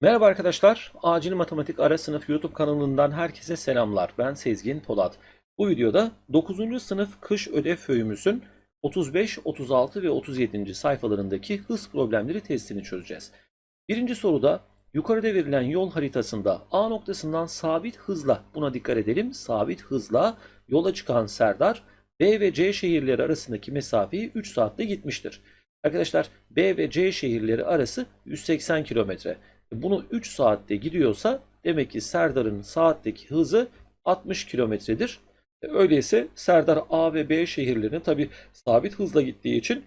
Merhaba arkadaşlar, Acil Matematik Ara Sınıf YouTube kanalından herkese selamlar. Ben Sezgin Polat. Bu videoda 9. sınıf kış ödev föyümüzün 35, 36 ve 37. sayfalarındaki hız problemleri testini çözeceğiz. Birinci soruda yukarıda verilen yol haritasında A noktasından sabit hızla, buna dikkat edelim, sabit hızla yola çıkan Serdar B ve C şehirleri arasındaki mesafeyi 3 saatte gitmiştir. Arkadaşlar B ve C şehirleri arası 180 kilometre. Bunu 3 saatte gidiyorsa demek ki Serdar'ın saatteki hızı 60 kilometredir. E, Öyleyse Serdar A ve B şehirlerine tabi sabit hızla gittiği için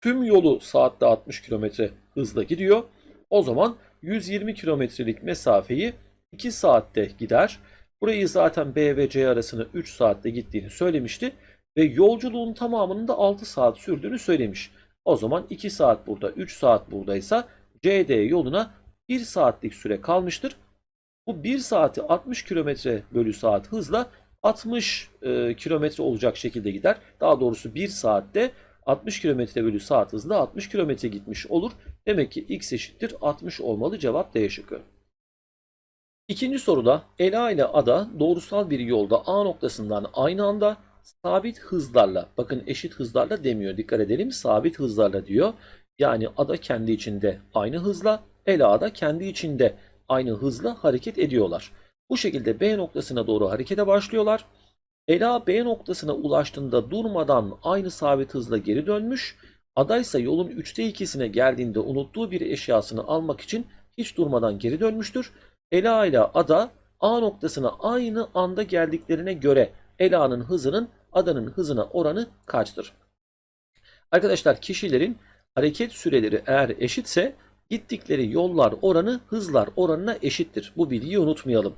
tüm yolu saatte 60 kilometre hızla gidiyor. O zaman 120 kilometrelik mesafeyi 2 saatte gider. Burayı zaten B ve C arasını 3 saatte gittiğini söylemişti. Ve yolculuğun tamamının da 6 saat sürdüğünü söylemiş. O zaman 2 saat burada, 3 saat buradaysa CD yoluna 1 saatlik süre kalmıştır. Bu 1 saati 60 km bölü saat hızla 60 e, kilometre olacak şekilde gider. Daha doğrusu 1 saatte 60 km bölü saat hızla 60 km gitmiş olur. Demek ki x eşittir 60 olmalı. Cevap D şıkkı. İkinci soruda Ela ile Ada doğrusal bir yolda A noktasından aynı anda sabit hızlarla, bakın eşit hızlarla demiyor dikkat edelim, sabit hızlarla diyor. Yani Ada kendi içinde aynı hızla, Ela da kendi içinde aynı hızla hareket ediyorlar. Bu şekilde B noktasına doğru harekete başlıyorlar. Ela B noktasına ulaştığında durmadan aynı sabit hızla geri dönmüş. Ada ise yolun 3'te 2'sine geldiğinde unuttuğu bir eşyasını almak için hiç durmadan geri dönmüştür. Ela ile Ada A noktasına aynı anda geldiklerine göre Ela'nın hızının Ada'nın hızına oranı kaçtır? Arkadaşlar kişilerin hareket süreleri eğer eşitse gittikleri yollar oranı hızlar oranına eşittir. Bu bilgiyi unutmayalım.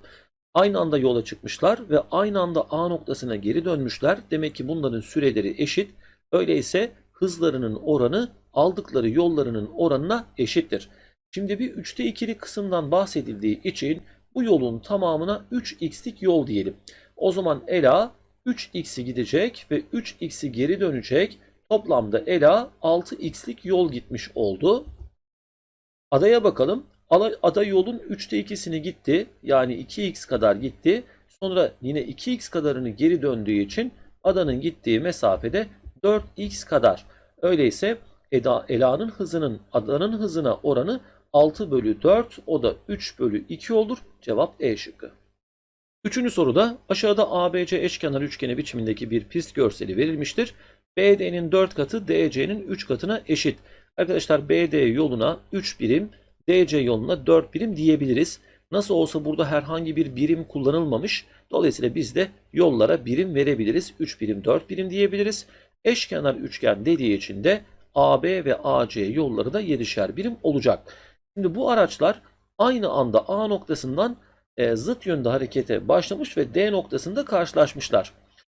Aynı anda yola çıkmışlar ve aynı anda A noktasına geri dönmüşler. Demek ki bunların süreleri eşit. Öyleyse hızlarının oranı aldıkları yollarının oranına eşittir. Şimdi bir 3'te 2'lik kısımdan bahsedildiği için bu yolun tamamına 3x'lik yol diyelim. O zaman Ela 3x'i gidecek ve 3x'i geri dönecek. Toplamda Ela 6x'lik yol gitmiş oldu. Adaya bakalım. Ada- yolun 3'te 2'sini gitti. Yani 2x kadar gitti. Sonra yine 2x kadarını geri döndüğü için adanın gittiği mesafede 4x kadar. Öyleyse Eda, Ela'nın hızının adanın hızına oranı 6 bölü 4 o da 3 bölü 2 olur. Cevap E şıkkı. Üçüncü soruda aşağıda ABC eşkenar üçgeni biçimindeki bir pist görseli verilmiştir. BD'nin 4 katı DC'nin 3 katına eşit. Arkadaşlar BD yoluna 3 birim, DC yoluna 4 birim diyebiliriz. Nasıl olsa burada herhangi bir birim kullanılmamış. Dolayısıyla biz de yollara birim verebiliriz. 3 birim, 4 birim diyebiliriz. Eşkenar üçgen dediği için de AB ve AC yolları da 7'şer birim olacak. Şimdi bu araçlar aynı anda A noktasından e, zıt yönde harekete başlamış ve D noktasında karşılaşmışlar.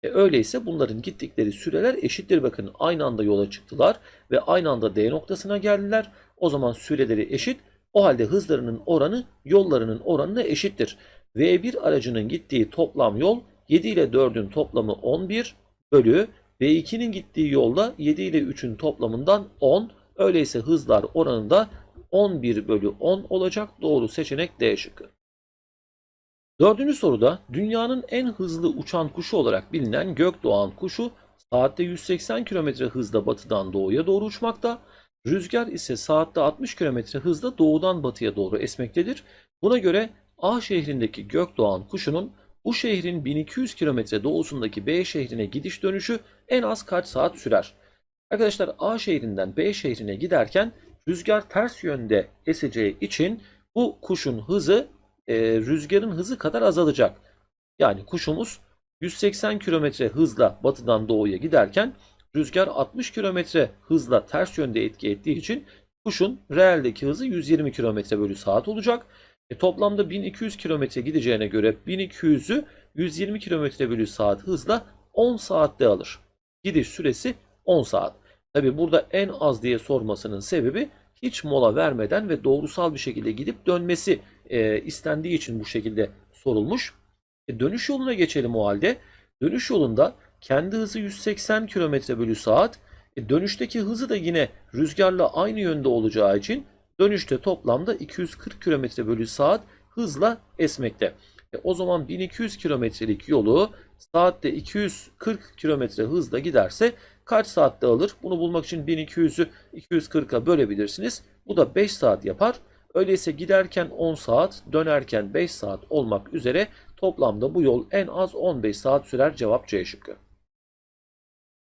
E, öyleyse bunların gittikleri süreler eşittir. Bakın aynı anda yola çıktılar ve aynı anda D noktasına geldiler. O zaman süreleri eşit. O halde hızlarının oranı yollarının oranına eşittir. V1 aracının gittiği toplam yol 7 ile 4'ün toplamı 11 bölü V2'nin gittiği yolda 7 ile 3'ün toplamından 10. Öyleyse hızlar oranında 11 bölü 10 olacak. Doğru seçenek D şıkkı. Dördüncü soruda dünyanın en hızlı uçan kuşu olarak bilinen gökdoğan kuşu saatte 180 km hızla batıdan doğuya doğru uçmakta. Rüzgar ise saatte 60 km hızla doğudan batıya doğru esmektedir. Buna göre A şehrindeki gökdoğan kuşunun bu şehrin 1200 km doğusundaki B şehrine gidiş dönüşü en az kaç saat sürer? Arkadaşlar A şehrinden B şehrine giderken rüzgar ters yönde eseceği için bu kuşun hızı e, rüzgarın hızı kadar azalacak. Yani kuşumuz 180 km hızla batıdan doğuya giderken rüzgar 60 km hızla ters yönde etki ettiği için kuşun reeldeki hızı 120 km bölü saat olacak. E, toplamda 1200 km gideceğine göre 1200'ü 120 km bölü saat hızla 10 saatte alır. Gidiş süresi 10 saat. Tabi burada en az diye sormasının sebebi hiç mola vermeden ve doğrusal bir şekilde gidip dönmesi e, istendiği için bu şekilde sorulmuş. E, dönüş yoluna geçelim o halde. Dönüş yolunda kendi hızı 180 km bölü saat. E, dönüşteki hızı da yine rüzgarla aynı yönde olacağı için dönüşte toplamda 240 km bölü saat hızla esmekte. E, o zaman 1200 kilometrelik yolu saatte 240 kilometre hızla giderse kaç saatte alır? Bunu bulmak için 1200'ü 240'a bölebilirsiniz. Bu da 5 saat yapar. Öyleyse giderken 10 saat, dönerken 5 saat olmak üzere toplamda bu yol en az 15 saat sürer. Cevap C şıkkı.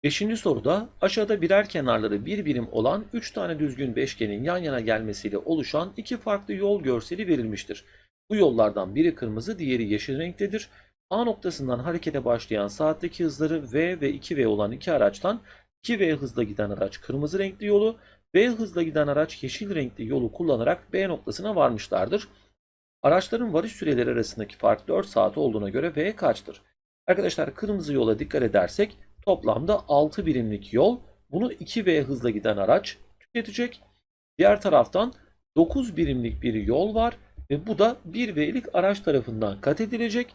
Beşinci soruda aşağıda birer kenarları bir birim olan 3 tane düzgün beşgenin yan yana gelmesiyle oluşan iki farklı yol görseli verilmiştir. Bu yollardan biri kırmızı, diğeri yeşil renktedir. A noktasından harekete başlayan saatteki hızları V ve 2V olan iki araçtan 2V hızla giden araç kırmızı renkli yolu, V hızla giden araç yeşil renkli yolu kullanarak B noktasına varmışlardır. Araçların varış süreleri arasındaki fark 4 saat olduğuna göre V kaçtır? Arkadaşlar kırmızı yola dikkat edersek toplamda 6 birimlik yol. Bunu 2V hızla giden araç tüketecek. Diğer taraftan 9 birimlik bir yol var ve bu da 1V'lik araç tarafından kat edilecek.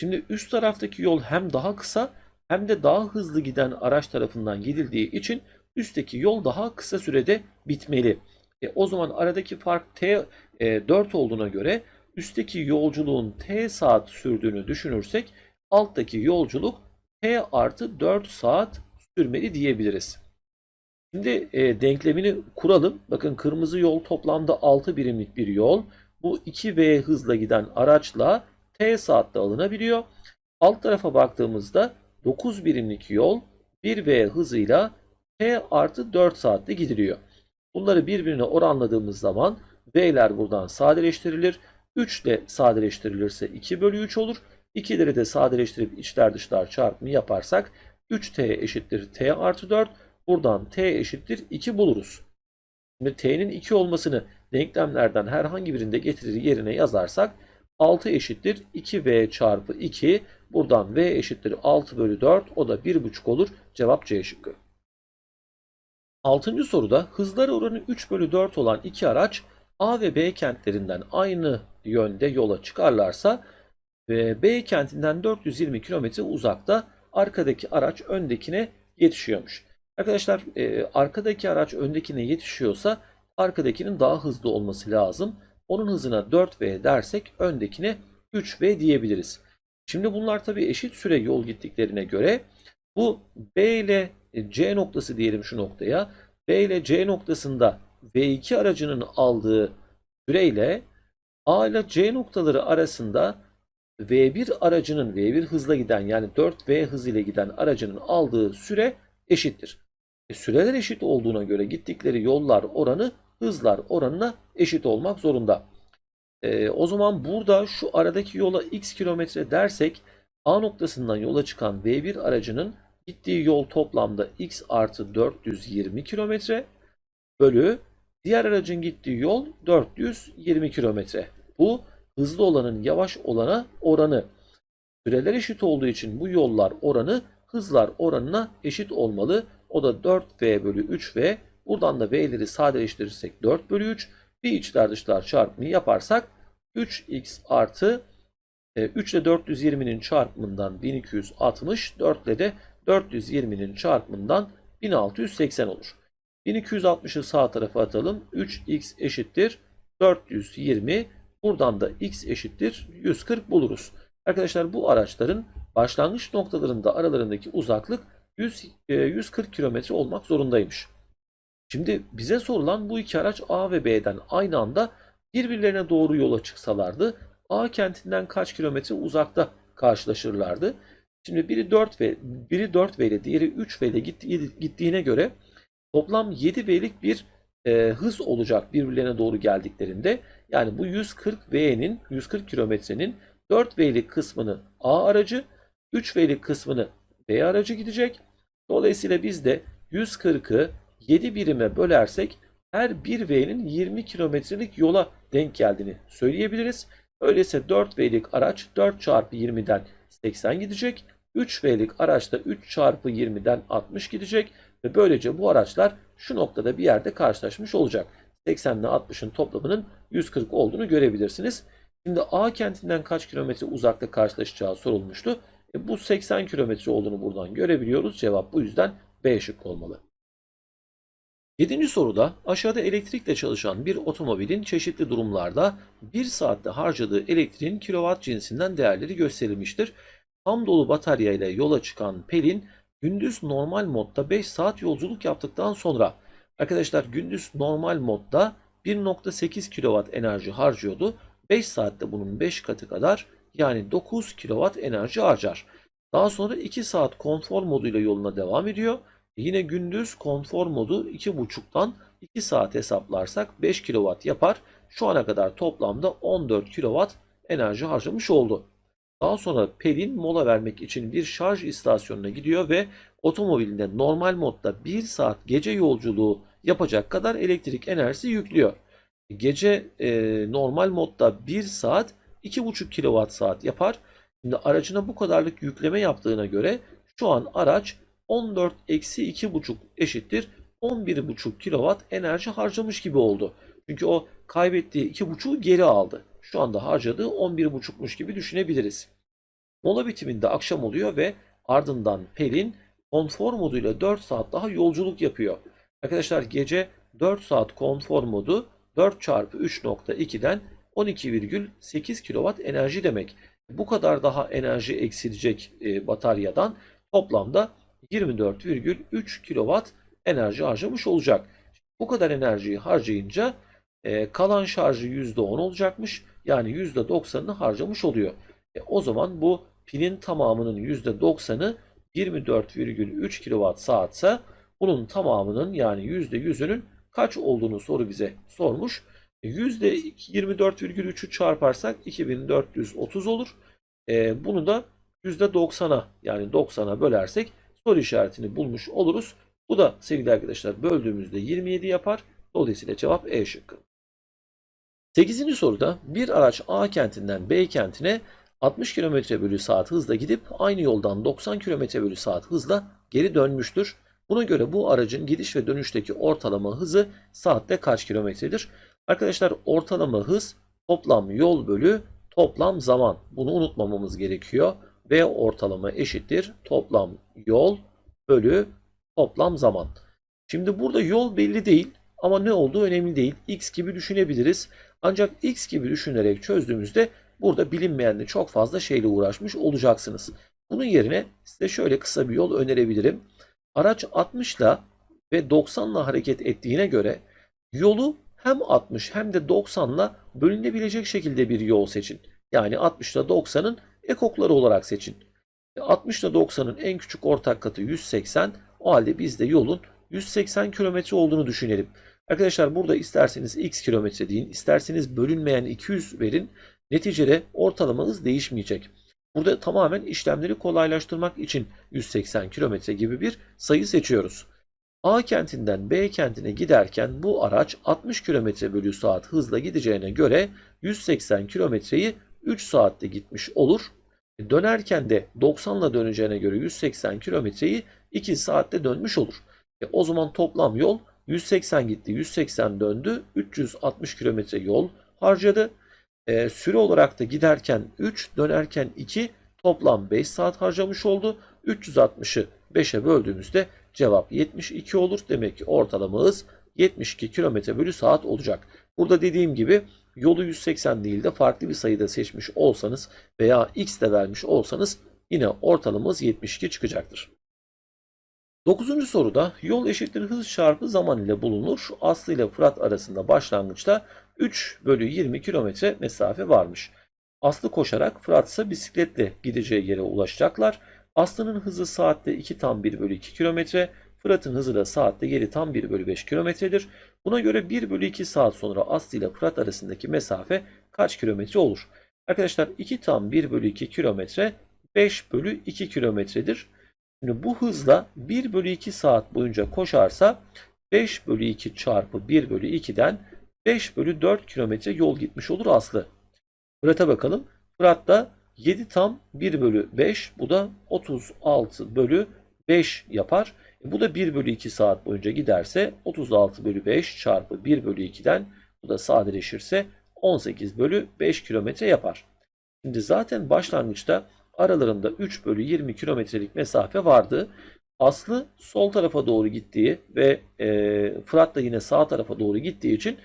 Şimdi üst taraftaki yol hem daha kısa hem de daha hızlı giden araç tarafından gidildiği için üstteki yol daha kısa sürede bitmeli. E, o zaman aradaki fark T e, 4 olduğuna göre üstteki yolculuğun T saat sürdüğünü düşünürsek alttaki yolculuk T artı 4 saat sürmeli diyebiliriz. Şimdi e, denklemini kuralım. Bakın kırmızı yol toplamda 6 birimlik bir yol. Bu 2V hızla giden araçla T saatte alınabiliyor. Alt tarafa baktığımızda 9 birimlik yol 1V hızıyla T artı 4 saatte gidiliyor. Bunları birbirine oranladığımız zaman V'ler buradan sadeleştirilir. 3 ile sadeleştirilirse 2 bölü 3 olur. 2'leri de sadeleştirip içler dışlar çarpımı yaparsak 3t eşittir t artı 4. Buradan t eşittir 2 buluruz. Şimdi t'nin 2 olmasını denklemlerden herhangi birinde getirir yerine yazarsak 6 eşittir 2v çarpı 2. Buradan v eşittir 6 bölü 4. O da 1,5 olur. Cevap C şıkkı. 6. soruda hızları oranı 3 bölü 4 olan iki araç A ve B kentlerinden aynı yönde yola çıkarlarsa ve B kentinden 420 kilometre uzakta arkadaki araç öndekine yetişiyormuş. Arkadaşlar e, arkadaki araç öndekine yetişiyorsa arkadakinin daha hızlı olması lazım. Onun hızına 4V dersek öndekine 3V diyebiliriz. Şimdi bunlar tabii eşit süre yol gittiklerine göre bu B ile C noktası diyelim şu noktaya. B ile C noktasında V2 aracının aldığı süreyle A ile C noktaları arasında V1 aracının V1 hızla giden yani 4V hızıyla giden aracının aldığı süre eşittir. E, süreler eşit olduğuna göre gittikleri yollar oranı hızlar oranına eşit olmak zorunda. E, o zaman burada şu aradaki yola x kilometre dersek A noktasından yola çıkan V1 aracının gittiği yol toplamda x artı 420 kilometre bölü diğer aracın gittiği yol 420 kilometre. Bu hızlı olanın yavaş olana oranı. Süreler eşit olduğu için bu yollar oranı hızlar oranına eşit olmalı. O da 4V bölü 3V. Buradan da V'leri sadeleştirirsek 4 bölü 3. Bir içler dışlar çarpımı yaparsak 3x artı 3 ile 420'nin çarpımından 1260, 4 ile de 420'nin çarpımından 1680 olur. 1260'ı sağ tarafa atalım. 3x eşittir 420. Buradan da x eşittir 140 buluruz. Arkadaşlar bu araçların başlangıç noktalarında aralarındaki uzaklık 100, 140 kilometre olmak zorundaymış. Şimdi bize sorulan bu iki araç A ve B'den aynı anda birbirlerine doğru yola çıksalardı A kentinden kaç kilometre uzakta karşılaşırlardı. Şimdi biri 4 v biri 4 v ile diğeri 3 v ile gittiğine göre toplam 7 v'lik bir e, hız olacak birbirlerine doğru geldiklerinde. Yani bu 140 V'nin 140 kilometrenin 4 V'lik kısmını A aracı, 3 V'lik kısmını B aracı gidecek. Dolayısıyla biz de 140'ı 7 birime bölersek her 1 V'nin 20 kilometrelik yola denk geldiğini söyleyebiliriz. Öyleyse 4 V'lik araç 4 çarpı 20'den 80 gidecek. 3 V'lik araç da 3 çarpı 20'den 60 gidecek. Ve böylece bu araçlar şu noktada bir yerde karşılaşmış olacak. 80 ile 60'ın toplamının 140 olduğunu görebilirsiniz. Şimdi A kentinden kaç kilometre uzakta karşılaşacağı sorulmuştu. E bu 80 kilometre olduğunu buradan görebiliyoruz. Cevap bu yüzden B şıkkı olmalı. Yedinci soruda aşağıda elektrikle çalışan bir otomobilin çeşitli durumlarda 1 saatte harcadığı elektriğin kilowatt cinsinden değerleri gösterilmiştir. Tam dolu batarya ile yola çıkan Pelin gündüz normal modda 5 saat yolculuk yaptıktan sonra arkadaşlar gündüz normal modda 1.8 kilowatt enerji harcıyordu. 5 saatte bunun 5 katı kadar yani 9 kilowatt enerji harcar. Daha sonra 2 saat konfor moduyla yoluna devam ediyor. Yine gündüz konfor modu 2.5'tan 2 saat hesaplarsak 5 kW yapar. Şu ana kadar toplamda 14 kW enerji harcamış oldu. Daha sonra Pelin mola vermek için bir şarj istasyonuna gidiyor ve otomobilinde normal modda 1 saat gece yolculuğu yapacak kadar elektrik enerjisi yüklüyor. Gece e, normal modda 1 saat 2.5 kWh saat yapar. Şimdi aracına bu kadarlık yükleme yaptığına göre şu an araç 14 eksi 2,5 eşittir 11,5 kW enerji harcamış gibi oldu. Çünkü o kaybettiği 2,5'u geri aldı. Şu anda harcadığı 11,5'muş gibi düşünebiliriz. Mola bitiminde akşam oluyor ve ardından Pelin konfor moduyla 4 saat daha yolculuk yapıyor. Arkadaşlar gece 4 saat konfor modu 4 çarpı 3.2'den 12,8 kW enerji demek. Bu kadar daha enerji eksilecek e, bataryadan toplamda 24,3 kW enerji harcamış olacak. Bu kadar enerjiyi harcayınca e, kalan şarjı %10 olacakmış. Yani %90'ını harcamış oluyor. E, o zaman bu pilin tamamının %90'ı 24,3 kW saatse bunun tamamının yani %100'ünün kaç olduğunu soru bize sormuş. E, %24,3'ü çarparsak 2430 olur. E, bunu da %90'a yani 90'a bölersek soru işaretini bulmuş oluruz. Bu da sevgili arkadaşlar böldüğümüzde 27 yapar. Dolayısıyla cevap E şıkkı. 8. soruda bir araç A kentinden B kentine 60 km bölü saat hızla gidip aynı yoldan 90 km bölü saat hızla geri dönmüştür. Buna göre bu aracın gidiş ve dönüşteki ortalama hızı saatte kaç kilometredir? Arkadaşlar ortalama hız toplam yol bölü toplam zaman. Bunu unutmamamız gerekiyor. V ortalama eşittir toplam yol bölü toplam zaman. Şimdi burada yol belli değil ama ne olduğu önemli değil. X gibi düşünebiliriz. Ancak X gibi düşünerek çözdüğümüzde burada bilinmeyenle çok fazla şeyle uğraşmış olacaksınız. Bunun yerine size şöyle kısa bir yol önerebilirim. Araç 60 ile ve 90 ile hareket ettiğine göre yolu hem 60 hem de 90 ile bölünebilecek şekilde bir yol seçin. Yani 60 ile 90'ın ekokları olarak seçin. 60 ile 90'ın en küçük ortak katı 180. O halde biz de yolun 180 kilometre olduğunu düşünelim. Arkadaşlar burada isterseniz x kilometre deyin, isterseniz bölünmeyen 200 verin. Neticede ortalama hız değişmeyecek. Burada tamamen işlemleri kolaylaştırmak için 180 kilometre gibi bir sayı seçiyoruz. A kentinden B kentine giderken bu araç 60 km bölü saat hızla gideceğine göre 180 kilometreyi 3 saatte gitmiş olur. Dönerken de 90 ile döneceğine göre 180 kilometreyi 2 saatte dönmüş olur. E, o zaman toplam yol 180 gitti, 180 döndü, 360 kilometre yol harcadı. E, süre olarak da giderken 3, dönerken 2, toplam 5 saat harcamış oldu. 360'ı 5'e böldüğümüzde cevap 72 olur. Demek ki ortalama hız 72 km bölü saat olacak. Burada dediğim gibi yolu 180 değil de farklı bir sayıda seçmiş olsanız veya x de vermiş olsanız yine ortalamanız 72 çıkacaktır. 9. soruda yol eşittir hız çarpı zaman ile bulunur. Aslı ile Fırat arasında başlangıçta 3 bölü 20 kilometre mesafe varmış. Aslı koşarak Fırat ise bisikletle gideceği yere ulaşacaklar. Aslı'nın hızı saatte 2 tam 1 bölü 2 kilometre. Fırat'ın hızı da saatte geri tam 1 bölü 5 kilometredir. Buna göre 1 bölü 2 saat sonra Aslı ile Fırat arasındaki mesafe kaç kilometre olur? Arkadaşlar 2 tam 1 bölü 2 kilometre 5 bölü 2 kilometredir. Şimdi bu hızla 1 bölü 2 saat boyunca koşarsa 5 bölü 2 çarpı 1 bölü 2'den 5 bölü 4 kilometre yol gitmiş olur Aslı. Fırat'a bakalım. Fırat da 7 tam 1 bölü 5 bu da 36 bölü 5 yapar. E, bu da 1 bölü 2 saat boyunca giderse 36 bölü 5 çarpı 1 bölü 2'den bu da sadeleşirse 18 bölü 5 kilometre yapar. Şimdi zaten başlangıçta aralarında 3 bölü 20 kilometrelik mesafe vardı. Aslı sol tarafa doğru gittiği ve e, Fırat da yine sağ tarafa doğru gittiği için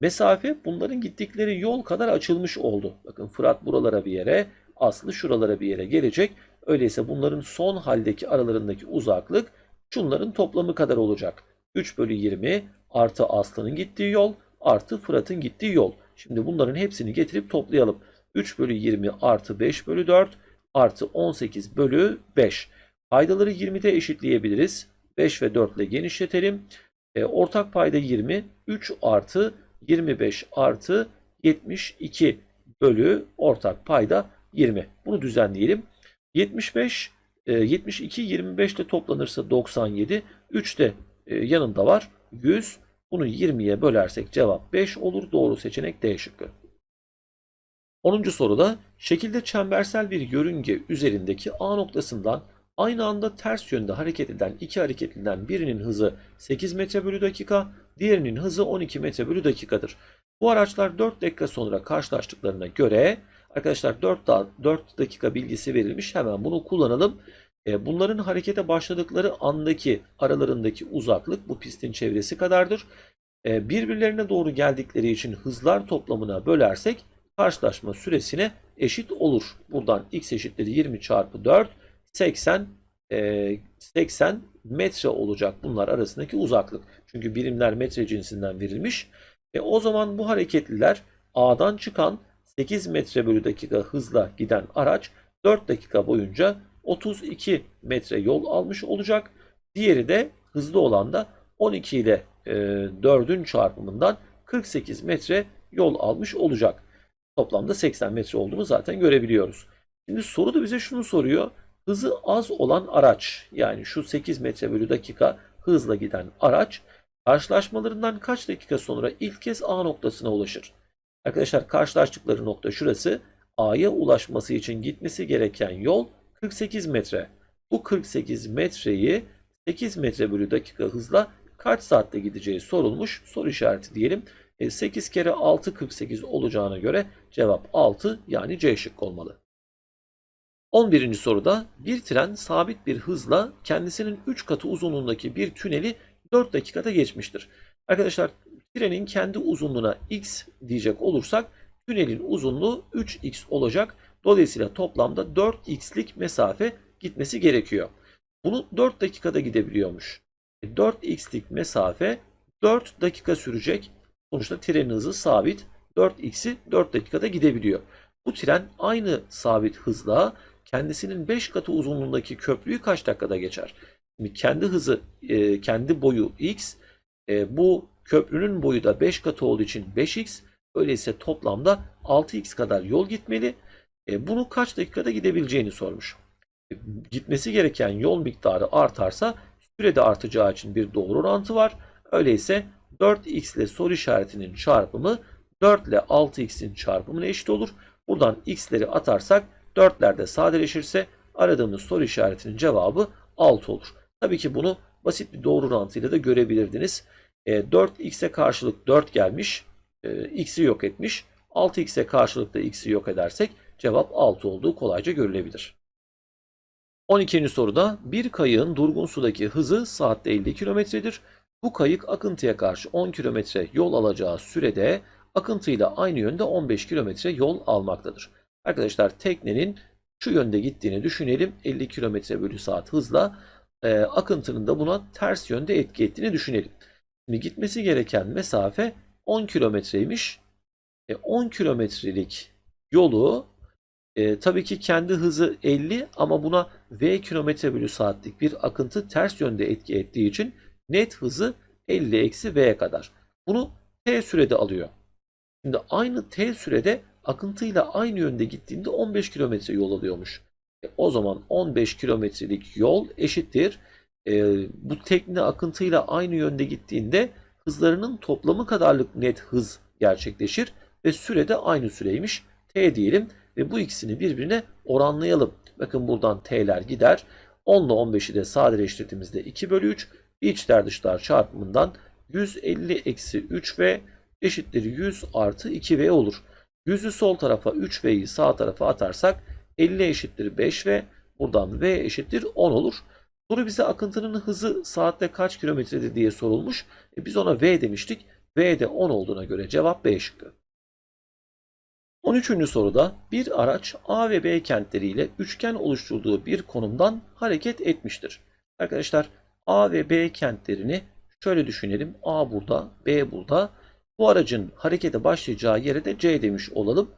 mesafe bunların gittikleri yol kadar açılmış oldu. Bakın Fırat buralara bir yere, Aslı şuralara bir yere gelecek. Öyleyse bunların son haldeki aralarındaki uzaklık şunların toplamı kadar olacak. 3 bölü 20 artı Aslı'nın gittiği yol artı Fırat'ın gittiği yol. Şimdi bunların hepsini getirip toplayalım. 3 bölü 20 artı 5 bölü 4 artı 18 bölü 5. Paydaları 20'de eşitleyebiliriz. 5 ve 4 ile genişletelim. E, ortak payda 20. 3 artı 25 artı 72 bölü ortak payda 20. Bunu düzenleyelim. 75, e, 72 25 ile toplanırsa 97. 3 de e, yanında var. 100. Bunu 20'ye bölersek cevap 5 olur. Doğru seçenek D şıkkı. 10. soruda şekilde çembersel bir yörünge üzerindeki A noktasından aynı anda ters yönde hareket eden iki hareketliden birinin hızı 8 metre bölü dakika, diğerinin hızı 12 metre bölü dakikadır. Bu araçlar 4 dakika sonra karşılaştıklarına göre arkadaşlar 4, da, 4 dakika bilgisi verilmiş. Hemen bunu kullanalım. E, Bunların harekete başladıkları andaki aralarındaki uzaklık bu pistin çevresi kadardır. E, Birbirlerine doğru geldikleri için hızlar toplamına bölersek karşılaşma süresine eşit olur. Buradan x eşittir 20 çarpı 4 80 e, 80 metre olacak bunlar arasındaki uzaklık. Çünkü birimler metre cinsinden verilmiş. E, o zaman bu hareketliler A'dan çıkan 8 metre bölü dakika hızla giden araç 4 dakika boyunca 32 metre yol almış olacak. Diğeri de hızlı olan da 12 ile e, 4'ün çarpımından 48 metre yol almış olacak. Toplamda 80 metre olduğunu zaten görebiliyoruz. Şimdi soru da bize şunu soruyor. Hızı az olan araç yani şu 8 metre bölü dakika hızla giden araç karşılaşmalarından kaç dakika sonra ilk kez A noktasına ulaşır? Arkadaşlar karşılaştıkları nokta şurası. A'ya ulaşması için gitmesi gereken yol 48 metre. Bu 48 metreyi 8 metre bölü dakika hızla kaç saatte gideceği sorulmuş. Soru işareti diyelim. E, 8 kere 6 48 olacağına göre cevap 6 yani C şık olmalı. 11. soruda bir tren sabit bir hızla kendisinin 3 katı uzunluğundaki bir tüneli 4 dakikada geçmiştir. Arkadaşlar trenin kendi uzunluğuna x diyecek olursak tünelin uzunluğu 3x olacak. Dolayısıyla toplamda 4x'lik mesafe gitmesi gerekiyor. Bunu 4 dakikada gidebiliyormuş. 4x'lik mesafe 4 dakika sürecek. Sonuçta trenin hızı sabit. 4x'i 4 dakikada gidebiliyor. Bu tren aynı sabit hızla kendisinin 5 katı uzunluğundaki köprüyü kaç dakikada geçer? Şimdi kendi hızı, e, kendi boyu x, e, bu köprünün boyu da 5 katı olduğu için 5x. Öyleyse toplamda 6x kadar yol gitmeli. E, bunu kaç dakikada gidebileceğini sormuş. E, gitmesi gereken yol miktarı artarsa sürede artacağı için bir doğru orantı var. Öyleyse 4x ile soru işaretinin çarpımı 4 ile 6x'in çarpımına eşit olur. Buradan x'leri atarsak 4'lerde sadeleşirse aradığımız soru işaretinin cevabı 6 olur. Tabii ki bunu basit bir doğru orantıyla da görebilirdiniz. E, 4x'e karşılık 4 gelmiş. E, x'i yok etmiş. 6x'e karşılık da x'i yok edersek cevap 6 olduğu kolayca görülebilir. 12. soruda bir kayığın durgun sudaki hızı saatte 50 kilometredir. Bu kayık akıntıya karşı 10 kilometre yol alacağı sürede akıntıyla aynı yönde 15 kilometre yol almaktadır. Arkadaşlar teknenin şu yönde gittiğini düşünelim. 50 kilometre bölü saat hızla e, akıntının da buna ters yönde etki ettiğini düşünelim. Şimdi gitmesi gereken mesafe 10 kilometreymiş. E, 10 kilometrelik yolu e, tabii ki kendi hızı 50 ama buna v kilometre bölü saatlik bir akıntı ters yönde etki ettiği için net hızı 50 eksi v'ye kadar. Bunu t sürede alıyor. Şimdi aynı t sürede akıntıyla aynı yönde gittiğinde 15 kilometre yol alıyormuş. E, o zaman 15 kilometrelik yol eşittir. E, bu tekne akıntıyla aynı yönde gittiğinde hızlarının toplamı kadarlık net hız gerçekleşir ve sürede aynı süreymiş. T diyelim ve bu ikisini birbirine oranlayalım. Bakın buradan t'ler gider. 10 ile 15'i de sadeleştirdiğimizde 2 bölü 3 içler dışlar çarpımından 150 eksi 3v eşittir 100 artı 2v olur. 100'ü sol tarafa 3v'yi sağ tarafa atarsak 50 eşittir 5v buradan v eşittir 10 olur. Soru bize akıntının hızı saatte kaç kilometredir diye sorulmuş. E biz ona V demiştik. V de 10 olduğuna göre cevap B şıkkı. 13. soruda bir araç A ve B kentleriyle üçgen oluşturduğu bir konumdan hareket etmiştir. Arkadaşlar A ve B kentlerini şöyle düşünelim. A burada, B burada. Bu aracın harekete başlayacağı yere de C demiş olalım.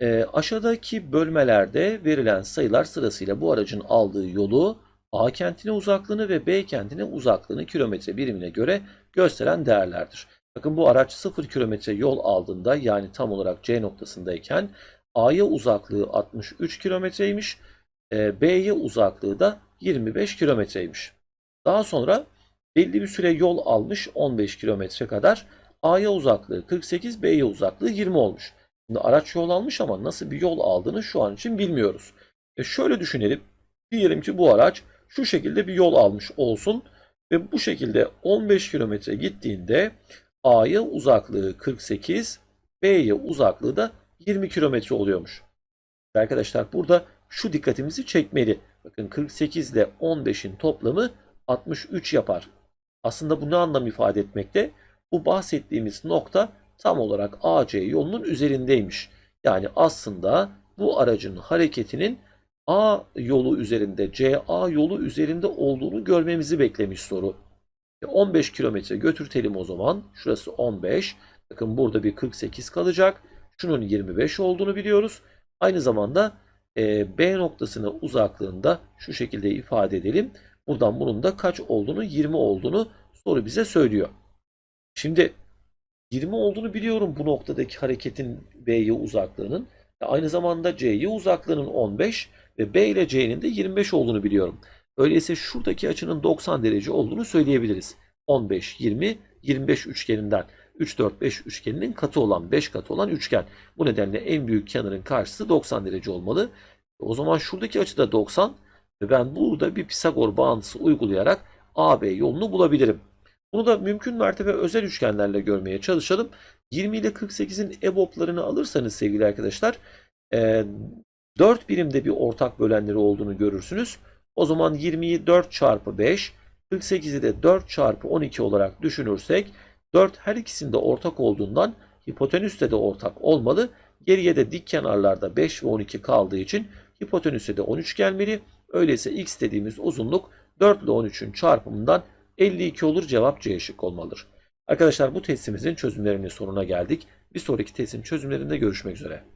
E, aşağıdaki bölmelerde verilen sayılar sırasıyla bu aracın aldığı yolu A kentine uzaklığını ve B kentine uzaklığını kilometre birimine göre gösteren değerlerdir. Bakın bu araç 0 kilometre yol aldığında yani tam olarak C noktasındayken A'ya uzaklığı 63 kilometreymiş, e, B'ye uzaklığı da 25 kilometreymiş. Daha sonra belli bir süre yol almış 15 kilometre kadar. A'ya uzaklığı 48, B'ye uzaklığı 20 olmuş. Şimdi araç yol almış ama nasıl bir yol aldığını şu an için bilmiyoruz. E şöyle düşünelim. Diyelim ki bu araç şu şekilde bir yol almış olsun ve bu şekilde 15 kilometre gittiğinde A'ya uzaklığı 48, B'ye uzaklığı da 20 kilometre oluyormuş. Arkadaşlar burada şu dikkatimizi çekmeli. Bakın 48 ile 15'in toplamı 63 yapar. Aslında bu ne anlam ifade etmekte? Bu bahsettiğimiz nokta tam olarak AC yolunun üzerindeymiş. Yani aslında bu aracın hareketinin A yolu üzerinde, CA yolu üzerinde olduğunu görmemizi beklemiş soru. 15 kilometre götürtelim o zaman. Şurası 15. Bakın burada bir 48 kalacak. Şunun 25 olduğunu biliyoruz. Aynı zamanda e, B noktasına uzaklığında şu şekilde ifade edelim. Buradan bunun da kaç olduğunu 20 olduğunu soru bize söylüyor. Şimdi 20 olduğunu biliyorum bu noktadaki hareketin B'ye uzaklığının. Aynı zamanda C'ye uzaklığının 15 ve B ile C'nin de 25 olduğunu biliyorum. Öyleyse şuradaki açının 90 derece olduğunu söyleyebiliriz. 15, 20, 25 üçgeninden 3, 4, 5 üçgeninin katı olan 5 katı olan üçgen. Bu nedenle en büyük kenarın karşısı 90 derece olmalı. O zaman şuradaki açı da 90 ve ben burada bir Pisagor bağıntısı uygulayarak AB yolunu bulabilirim. Bunu da mümkün mertebe özel üçgenlerle görmeye çalışalım. 20 ile 48'in EBOB'larını alırsanız sevgili arkadaşlar 4 birimde bir ortak bölenleri olduğunu görürsünüz. O zaman 20'yi 4 çarpı 5, 48'i de 4 çarpı 12 olarak düşünürsek 4 her ikisinde ortak olduğundan hipotenüste de ortak olmalı. Geriye de dik kenarlarda 5 ve 12 kaldığı için hipotenüse de 13 gelmeli. Öyleyse x dediğimiz uzunluk 4 ile 13'ün çarpımından 52 olur. Cevap C şık olmalıdır. Arkadaşlar bu testimizin çözümlerinin sonuna geldik. Bir sonraki testin çözümlerinde görüşmek üzere.